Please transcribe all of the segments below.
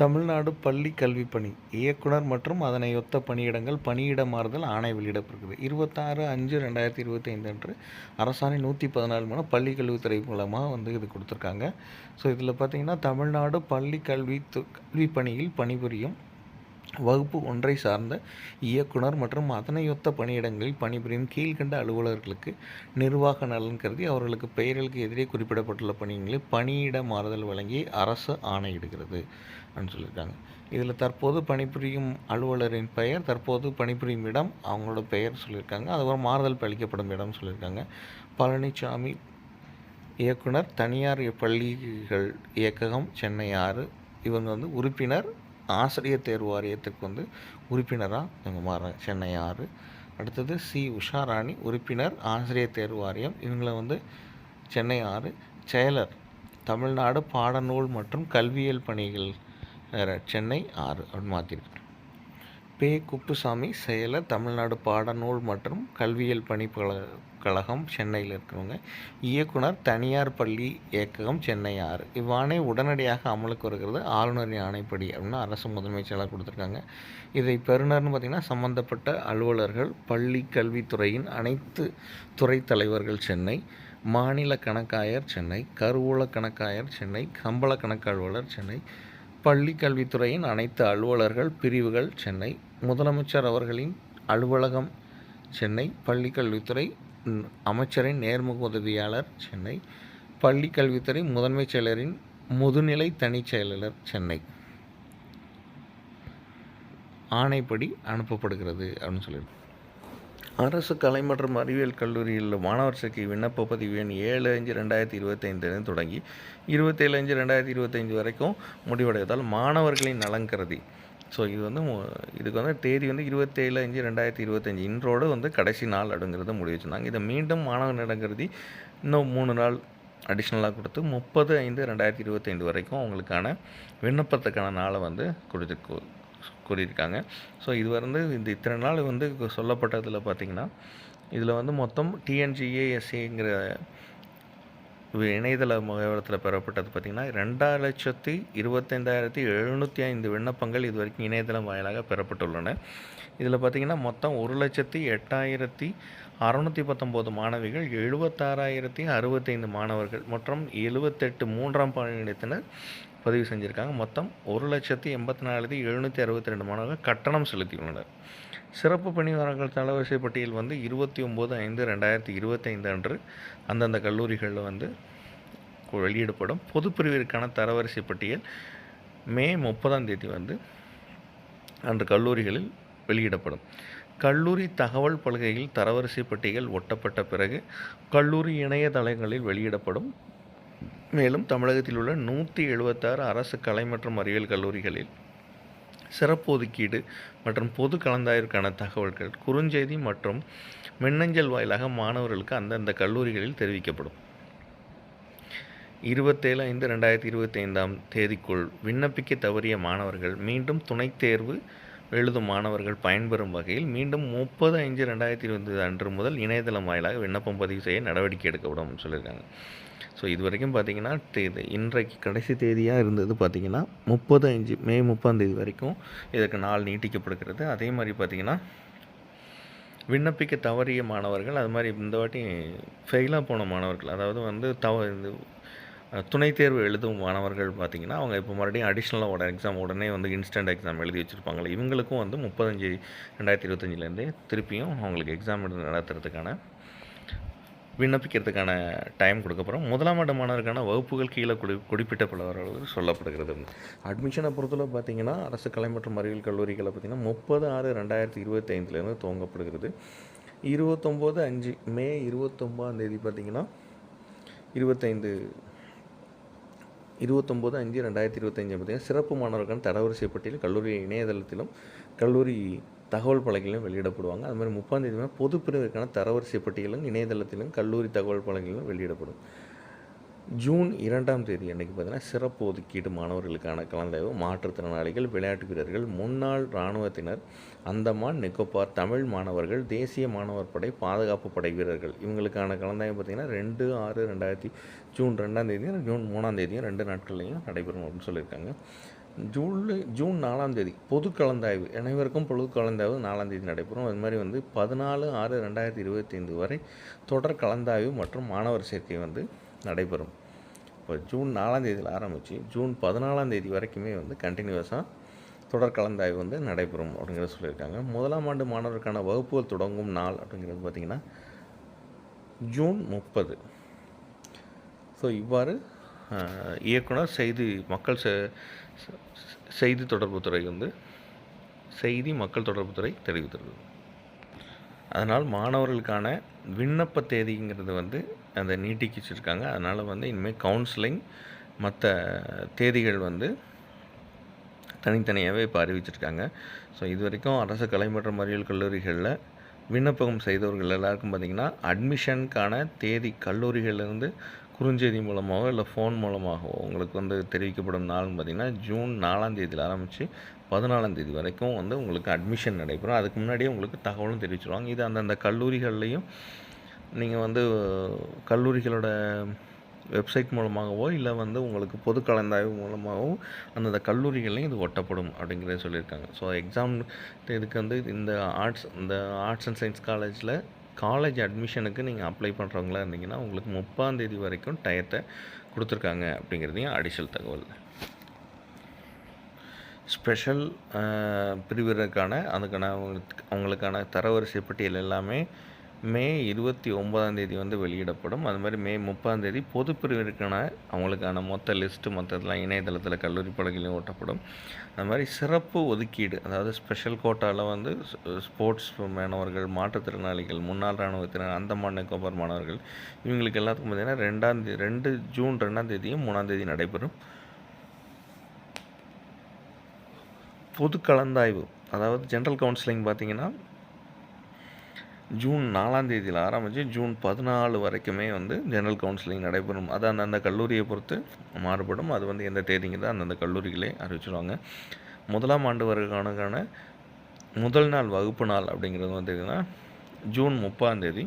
Tamil Nadu பள்ளி கல்வி பணி. இயக்குனர் மற்றும் அதனை ஒத்த பணியிடங்கள் பணியிட மாறுதல் ஆணை வெளியிடப்பட்டிருக்குது இருபத்தாறு அஞ்சு ரெண்டாயிரத்தி இருபத்தைந்து அன்று அரசாணை நூற்றி பதினாலு மூலம் பள்ளி கல்வித்துறை மூலமாக வந்து இது கொடுத்துருக்காங்க. ஸோ இதில் பார்த்திங்கன்னா தமிழ்நாடு பள்ளி கல்வி கல்வி பணியில் பணிபுரியும் வகுப்பு ஒன்றை சார்ந்த இயக்குனர் மற்றும் அதனையொத்த பணியிடங்களில் பணிபுரியும் கீழ்கண்ட அலுவலர்களுக்கு நிர்வாக நலன் கருதி அவர்களுக்கு பெயர்களுக்கு எதிரே குறிப்பிடப்பட்டுள்ள பணிகளில் பணியிட மாறுதல் வழங்கி அரசு ஆணையிடுகிறது அப்படின்னு சொல்லியிருக்காங்க. இதில் தற்போது பணிபுரியும் அலுவலரின் பெயர் தற்போது பணிபுரியும் இடம் அவங்களோட பெயர் சொல்லியிருக்காங்க. அதுக்கப்புறம் மாறுதல் அளிக்கப்படும் இடம் சொல்லியிருக்காங்க. பழனிசாமி இயக்குனர் தனியார் பள்ளிகள் இயக்ககம் சென்னை ஆறு. இவங்க வந்து உறுப்பினர் ஆசிரியர் தேர்வு வாரியத்துக்கு வந்து உறுப்பினராக இவங்க மாறுறாங்க சென்னை ஆறு. அடுத்தது சி. உஷாராணி உறுப்பினர் ஆசிரியர் தேர்வு வாரியம். இவங்களை வந்து சென்னை ஆறு. செயலர் தமிழ்நாடு பாடநூல் மற்றும் கல்வியியல் பணிகள் வேறு சென்னை ஆறு அப்படின்னு மாற்றிருக்கு பே. குப்புசாமி செயலர் தமிழ்நாடு பாடநூல் மற்றும் கல்வியியல் பணி கழகம் சென்னையில் இருக்கிறவங்க. இயக்குனர் தனியார் பள்ளி இயக்ககம் சென்னை ஆறு. இவ்வாணை உடனடியாக அமலுக்கு வருகிறது. ஆளுநரின் ஆணைப்படி அப்படின்னு அரசு முதன்மைச் செயலாளர் கொடுத்துருக்காங்க. இதை பெறுநர்னு பார்த்திங்கன்னா சம்மந்தப்பட்ட அலுவலர்கள் பள்ளி கல்வித்துறையின் அனைத்து துறை தலைவர்கள் சென்னை மாநில கணக்காயர் சென்னை கருவூல கணக்காயர் சென்னை கம்பள கணக்கு அலுவலர் சென்னை பள்ளி கல்வித்துறையின் அனைத்து அலுவலர்கள் பிரிவுகள் சென்னை முதலமைச்சர் அவர்களின் அலுவலகம் சென்னை பள்ளி கல்வித்துறை அமைச்சரின் நேர்முக உதவியாளர் சென்னை பள்ளி கல்வித்துறை முதன்மைச் செயலரின் முதுநிலை தனிச் செயலாளர் சென்னை. ஆணைப்படி அனுப்பப்படுகிறது அப்படின்னு சொல்லியிருக்கோம். அரசு கலை மற்றும் அறிவியல் கல்லூரியில் மாணவர் சேர்க்கை விண்ணப்ப பதிவு எண் ஏழு அஞ்சு ரெண்டாயிரத்தி இருபத்தைந்துலேருந்து தொடங்கி இருபத்தேழு அஞ்சு ரெண்டாயிரத்தி இருபத்தைந்து வரைக்கும் முடிவடைவதால் மாணவர்களின் நலன் கருதி ஸோ இது வந்து இதுக்கு வந்து தேதி வந்து இருபத்தேழு அஞ்சு ரெண்டாயிரத்தி இருபத்தஞ்சி. இன்றோடு வந்து கடைசி நாள் அப்படிங்கிறத முடிவு வச்சுருந்தாங்க. இதை மீண்டும் மாணவர் கருதி இன்னும் மூணு நாள் அடிஷ்னலாக கொடுத்து முப்பது ஐந்து ரெண்டாயிரத்தி இருபத்தைந்து வரைக்கும் அவங்களுக்கான விண்ணப்பத்துக்கான நாளை வந்து கொடுத்து கூறியிருக்காங்க. ஸோ இது வந்து இந்த இத்தனை நாள் வந்து சொல்லப்பட்டதில் பார்த்திங்கன்னா இதில் வந்து மொத்தம் டிஎன்ஜிஏஎஸ்சிங்கிற இணையதள முகவரத்தில் பெறப்பட்டது பார்த்திங்கன்னா ரெண்டாயிரம் லட்சத்தி இருபத்தைந்தாயிரத்தி எழுநூற்றி ஐந்து விண்ணப்பங்கள் இது வரைக்கும் இணையதளம் வாயிலாக பெறப்பட்டுள்ளன. இதில் பார்த்திங்கன்னா மொத்தம் ஒரு லட்சத்தி எட்டாயிரத்தி அறநூற்றி பத்தொம்போது மாணவிகள் எழுபத்தாறாயிரத்தி அறுபத்தைந்து மாணவர்கள் மற்றும் எழுபத்தெட்டு மூன்றாம் பாலினத்தினர் பதிவு செஞ்சுருக்காங்க. மொத்தம் ஒரு லட்சத்தி எண்பத்தி நாலாயிரத்தி எழுநூற்றி அறுபத்தி ரெண்டு மாணவர்கள் கட்டணம் செலுத்தியுள்ளனர். சிறப்பு பணியாளர்கள் தரவரிசை பட்டியல் வந்து இருபத்தி ஒம்பது ஐந்து ரெண்டாயிரத்தி இருபத்தைந்து அன்று அந்தந்த கல்லூரிகளில் வந்து வெளியிடப்படும். பொதுப்பிரிவிற்கான தரவரிசை பட்டியல் மே முப்பதாம் தேதி வந்து அன்று கல்லூரிகளில் வெளியிடப்படும். கல்லூரி தகவல் பலகையில் தரவரிசை பட்டியல் ஒட்டப்பட்ட பிறகு கல்லூரி இணையதளங்களில் வெளியிடப்படும். மேலும் தமிழகத்தில் உள்ள நூற்றி எழுபத்தாறு அரசு கலை மற்றும் அறிவியல் கல்லூரிகளில் சிறப்பு ஒதுக்கீடு மற்றும் பொது கலந்தாய்விற்கான தகவல்கள் குறுஞ்செய்தி மற்றும் மின்னஞ்சல் வாயிலாக மாணவர்களுக்கு அந்தந்த கல்லூரிகளில் தெரிவிக்கப்படும். இருபத்தேழு ஐந்து ரெண்டாயிரத்தி இருபத்தைந்தாம் தேதிக்குள் விண்ணப்பிக்க தவறிய மாணவர்கள் மீண்டும் துணைத் தேர்வு எழுதும் மாணவர்கள் பயன்பெறும் வகையில் மீண்டும் முப்பது அஞ்சு ரெண்டாயிரத்தி இருபது அன்று முதல் இணையதளம் வாயிலாக விண்ணப்பம் பதிவு செய்ய நடவடிக்கை எடுக்கப்படும் சொல்லியிருக்காங்க. ஸோ இது வரைக்கும் பார்த்தீங்கன்னா இது இன்றைக்கு கடைசி தேதியாக இருந்தது பார்த்தீங்கன்னா முப்பது அஞ்சு மே முப்பாந்தேதி வரைக்கும் இதற்கு நாள் நீட்டிக்கப்படுகிறது. அதே மாதிரி பார்த்தீங்கன்னா விண்ணப்பிக்க தவறிய மாணவர்கள் அது மாதிரி இந்த வாட்டி ஃபெயிலாக போன மாணவர்கள் அதாவது வந்து தவ இது துணைத் தேர்வு எழுதும் மாணவர்கள் பார்த்திங்கன்னா அவங்க இப்போ மறுபடியும் அடிஷ்னலாக உடனே எக்ஸாம் உடனே வந்து இன்ஸ்டன்ட் எக்ஸாம் எழுதி வச்சுருப்பாங்களே இவங்களுக்கும் வந்து முப்பத்தஞ்சு ரெண்டாயிரத்தி இருபத்தஞ்சிலேருந்தே திருப்பியும் அவங்களுக்கு எக்ஸாம் நடத்துறதுக்கான விண்ணப்பிக்கிறதுக்கான டைம் கொடுக்கப்புறம் முதலாம் ஆண்டு மாணவருக்கான வகுப்புகள் கீழே குடி பலவர்கள் சொல்லப்படுகிறது. அட்மிஷனை பொறுத்தளவு பார்த்தீங்கன்னா அரசு கலை மற்றும் அறிவியல் கல்லூரிகளை பார்த்தீங்கன்னா முப்பது ஆறு ரெண்டாயிரத்தி இருபத்தைந்துலேருந்து துவங்கப்படுகிறது. இருபத்தொம்போது அஞ்சு மே இருபத்தொம்போதாம் தேதி பார்த்தீங்கன்னா இருபத்தைந்து இருபத்தொம்போது அஞ்சு ரெண்டாயிரத்தி இருபத்தஞ்சு பார்த்தீங்கன்னா சிறப்பு மாணவர்களுக்கான தரவரிசை பட்டியல் கல்லூரி இணையதளத்திலும் கல்லூரி தகவல் பலகையிலும் வெளியிடப்படுவாங்க. அது மாதிரி முப்பாம் தேதி பொது பிரிவிற்கான தரவரிசை பட்டியலும் இணையதளத்திலும் கல்லூரி தகவல் பலகையிலும் வெளியிடப்படும். ஜூன் இரண்டாம் தேதி அன்றைக்கி பார்த்தீங்கன்னா சிறப்பு ஒதுக்கீடு மாணவர்களுக்கான கலந்தாய்வு மாற்றுத்திறனாளிகள் விளையாட்டு வீரர்கள் முன்னாள் இராணுவத்தினர் அந்தமான் நிக்கோபார் தமிழ் மாணவர்கள் தேசிய மாணவர் படை பாதுகாப்பு படை வீரர்கள். இவங்களுக்கான கலந்தாய்வு பார்த்திங்கன்னா ரெண்டு ஆறு ரெண்டாயிரத்தி ஜூன் ரெண்டாம் தேதியும் ஜூன் மூணாம் தேதியும் ரெண்டு நாட்கள்லையும் நடைபெறும் அப்படின்னு சொல்லியிருக்காங்க. ஜூலை ஜூன் நாலாம் தேதி பொது கலந்தாய்வு. அனைவருக்கும் பொது கலந்தாய்வு நாலாம் தேதி நடைபெறும். அது மாதிரி வந்து பதினாலு ஆறு ரெண்டாயிரத்தி இருபத்தைந்து வரை தொடர் கலந்தாய்வு மற்றும் மாணவர் சேர்க்கை வந்து நடைபெறும். இப்போ ஜூன் நாலாம் தேதியில் ஆரம்பித்து ஜூன் பதினாலாம் தேதி வரைக்குமே வந்து கண்டினியூஸாக தொடர் கலந்தாய்வு வந்து நடைபெறும் அப்படிங்கிறத சொல்லியிருக்காங்க. முதலாம் ஆண்டு மாணவருக்கான வகுப்புகள் தொடங்கும் நாள் அப்படிங்கிறது பார்த்திங்கன்னா ஜூன் முப்பது. ஸோ இவ்வாறு இயக்குனர் செய்தி மக்கள் செ- செய்தி தொடர்புத்துறை வந்து செய்தி மக்கள் தொடர்புத்துறை தெரிவித்துள்ளது அதனால் மாணவர்களுக்கான விண்ணப்ப தேதிங்கிறது வந்து அந்த நீட்டிக்கி வச்சுருக்காங்க அதனால் வந்து இனிமேல் கவுன்சிலிங் மற்ற தேதிகள் வந்து தனித்தனியாகவே இப்போ அறிவிச்சிருக்காங்க. ஸோ இது வரைக்கும் அரசு கலை மற்றும் அறிவியல் கல்லூரிகளில் விண்ணப்பம் செய்தவர்கள் எல்லாருக்கும் பார்த்திங்கன்னா அட்மிஷனுக்கான தேதி கல்லூரிகளிலிருந்து குறுஞ்செய்தி மூலமாகவோ இல்லை ஃபோன் மூலமாகவோ உங்களுக்கு வந்து தெரிவிக்கப்படும் நாள்னு பார்த்திங்கன்னா ஜூன் நாலாம் தேதியில் ஆரம்பித்து பதினாலாம் தேதி வரைக்கும் வந்து உங்களுக்கு அட்மிஷன் நடைபெறும். அதுக்கு முன்னாடியே உங்களுக்கு தகவலும் தெரிவிச்சிருவாங்க. இது அந்தந்த கல்லூரிகள்லையும் நீங்கள் வந்து கல்லூரிகளோட வெப்சைட் மூலமாகவோ இல்லை வந்து உங்களுக்கு பொது கலந்தாய்வு மூலமாகவோ அந்தந்த கல்லூரிகள்லையும் இது ஒட்டப்படும் அப்படிங்கிறத சொல்லியிருக்காங்க. ஸோ எக்ஸாம் இதுக்கு வந்து இந்த ஆர்ட்ஸ் இந்த ஆர்ட்ஸ் அண்ட் சயின்ஸ் காலேஜில் காலேஜ் அட்மிஷனுக்கு நீங்கள் அப்ளை பண்ணுறவங்களா இருந்தீங்கன்னா உங்களுக்கு முப்பாந்தேதி வரைக்கும் டயத்தை கொடுத்துருக்காங்க அப்படிங்கிறதையும் அடிஷனல் தகவல். ஸ்பெஷல் பிரிவிற்கான அதுக்கான அவங்களுக்கு அவங்களுக்கான தரவரிசை பட்டியல் எல்லாமே மே இருபத்தி ஒன்பதாம் தேதி வந்து வெளியிடப்படும். அது மாதிரி மே முப்பதாம் தேதி பொது பிரிவிற்கான அவங்களுக்கான மொத்த லிஸ்ட்டு மொத்தத்தெல்லாம் இணையதளத்தில் கல்லூரி பலகையிலும் ஓட்டப்படும் அது மாதிரி சிறப்பு ஒதுக்கீடு அதாவது ஸ்பெஷல் கோட்டாவில் வந்து ஸ்போர்ட்ஸ் மாணவர்கள் மாற்றுத்திறனாளிகள் முன்னாள் இராணுவத்தினர் அந்தமான் நிக்கோபார் மாணவர்கள் இவங்களுக்கு எல்லாத்துக்கும் பார்த்திங்கன்னா ரெண்டாம் தேதி ரெண்டு ஜூன் ரெண்டாம் தேதியும் மூணாம் தேதி நடைபெறும். பொது கலந்தாய்வு அதாவது ஜென்ரல் கவுன்சிலிங் பார்த்தீங்கன்னா ஜூன் நாலாம் தேதியில் ஆரம்பித்து ஜூன் பதினாலு வரைக்குமே வந்து ஜெனரல் கவுன்சிலிங் நடைபெறும். அது அந்தந்த கல்லூரியை பொறுத்து மாறுபடும். அது வந்து எந்த தேதிங்கிறத அந்தந்த கல்லூரிகளே அறிவிச்சிருவாங்க. முதலாம் ஆண்டு வருகானுக்கான முதல் நாள் வகுப்பு நாள் அப்படிங்கிறது வந்து ஜூன் முப்பாம் தேதி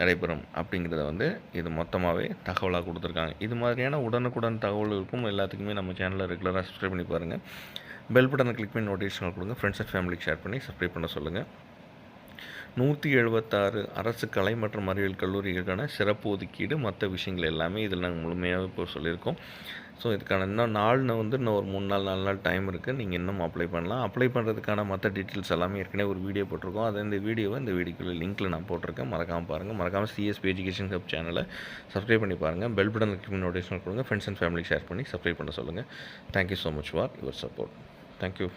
நடைபெறும் அப்படிங்கிறத வந்து இது மொத்தமாகவே தகவலாக கொடுத்துருக்காங்க. இது மாதிரியான உடனுக்குடன் தகவல்களுக்கும் எல்லாத்துக்குமே நம்ம சேனலை ரெகுலராக சப்ஸ்கிரைப் பண்ணி பாருங்கள் பெல் பட்டனை கிளிக் பண்ணி நோட்டிஃபிகேஷன் கொடுங்க. ஃப்ரெண்ட்ஸ் அண்ட் ஃபேமிலிக்கு ஷேர் பண்ணி சப்ஸ்கிரைப் பண்ண சொல்லுங்கள் நூற்றி எழுபத்தாறு அரசு கலை மற்றும் அறிவியல் கல்லூரிகளுக்கான சிறப்பு ஒதுக்கீடு மற்ற விஷயங்கள் எல்லாமே இதில் நாங்கள் முழுமையாக இப்போ சொல்லியிருக்கோம். ஸோ இதுக்கான இன்னும் நாள்னு வந்து இன்னும் ஒரு மூணு நாள் நாலு நாள் டைம் இருக்குது நீங்கள் இன்னும் அப்ளை பண்ணலாம். அப்ளை பண்ணுறதுக்கான மற்ற டீட்டெயில்ஸ் எல்லாமே ஏற்கனவே ஒரு வீடியோ போட்டிருக்கோம். அது இந்த வீடியோவை இந்த வீடியோக்குள்ள லிங்க்கில் நான் போட்டிருக்கேன். மறக்காமல் பாருங்கள் மறக்காமல் சிஎஸ்பி எஜுகேஷன் ஹப் சேனலை சப்ஸ்கிரைப் பண்ணி பாருங்கள் பெல் பட்டன் கிளிக் நோட்டிஃபிகேஷன் கொடுங்க. ஃப்ரெண்ட்ஸ் அண்ட் ஃபேமிலி ஷேர் பண்ணி சப்ஸ்கிரைப் பண்ண சொல்லுங்கள் thank you so much for your support thank you